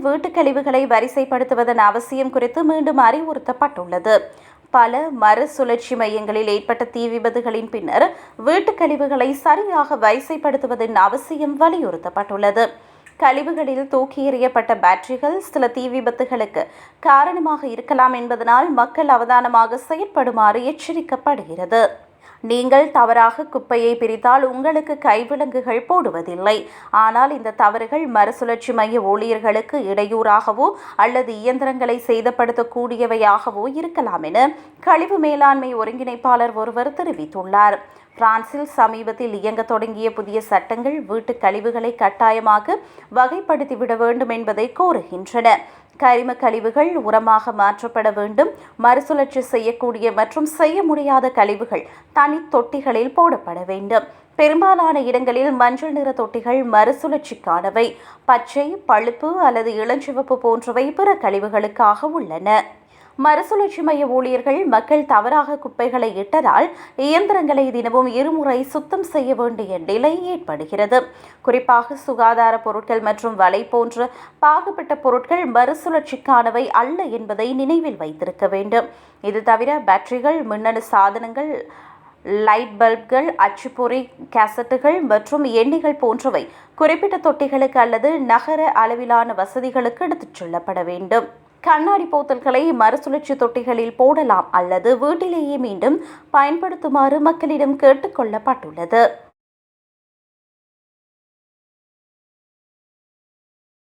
வீட்டுக் கழிவுகளை வரிசைப்படுத்துவதன் அவசியம் குறித்து மீண்டும் அறிவுறுத்தப்பட்டுள்ளது. பல மறுசுழற்சி மையங்களில் ஏற்பட்ட தீ விபத்துகளின் பின்னர் வீட்டுக் கழிவுகளை சரியாக வரிசைப்படுத்துவதன் அவசியம் வலியுறுத்தப்பட்டுள்ளது. கழிவுகளில் தூக்கி எறியப்பட்ட பேட்டரிகள் சில தீ விபத்துகளுக்கு காரணமாக இருக்கலாம் என்பதனால் மக்கள் அவதானமாக செயற்படுமாறு எச்சரிக்கப்படுகிறது. நீங்கள் தவறாக குப்பையை பிரித்தால் உங்களுக்கு கைவிலங்குகள் போடுவதில்லை. ஆனால் இந்த தவறுகள் மறுசுழற்சி மைய ஊழியர்களுக்கு இடையூறாகவோ அல்லது இயந்திரங்களை சேதப்படுத்தக்கூடியவையாகவோ இருக்கலாம் என கழிவு மேலாண்மை ஒருங்கிணைப்பாளர் ஒருவர் தெரிவித்துள்ளார். பிரான்சில் சமீபத்தில் இயங்க தொடங்கிய புதிய சட்டங்கள் வீட்டு கழிவுகளை கட்டாயமாக வகைப்படுத்திவிட வேண்டும் என்பதை கோருகின்றன. கரிம கழிவுகள் உரமாக மாற்றப்பட வேண்டும் மறுசுழற்சி செய்யக்கூடிய மற்றும் செய்ய முடியாத கழிவுகள் தனி தொட்டிகளில் போடப்பட வேண்டும். பெரும்பாலான இடங்களில் மஞ்சள் நிற தொட்டிகள் மறுசுழற்சிக்கானவை. பச்சை பழுப்பு அல்லது இளஞ்சிவப்பு போன்றவை பிற கழிவுகளுக்காக உள்ளன. மறுசுழற்சி மைய ஊழியர்கள் மக்கள் தவறாக குப்பைகளை இட்டதால் இயந்திரங்களை தினமும் இருமுறை சுத்தம் செய்ய வேண்டிய நிலை ஏற்படுகிறது. குறிப்பாக சுகாதார பொருட்கள் மற்றும் வலை போன்ற பாகுபட்ட பொருட்கள் மறுசுழற்சிக்கானவை அல்ல என்பதை நினைவில் வைத்திருக்க வேண்டும். இது தவிர பேட்டரிகள் மின்னணு சாதனங்கள் லைட் பல்ப்கள் அச்சுப்பொறி கேசட்டுகள் மற்றும் எண்ணெய்கள் போன்றவை குறிப்பிட்ட தொட்டிகளுக்கு அல்லது நகர அளவிலான வசதிகளுக்கு எடுத்துச் செல்லப்பட வேண்டும். கண்ணாடி போத்தல்களை மறுசுழற்சி தொட்டிகளில் போடலாம் அல்லது வீட்டிலேயே மீண்டும் பயன்படுத்துமாறு மக்களிடம் கேட்டுக்கொள்ளப்பட்டுள்ளது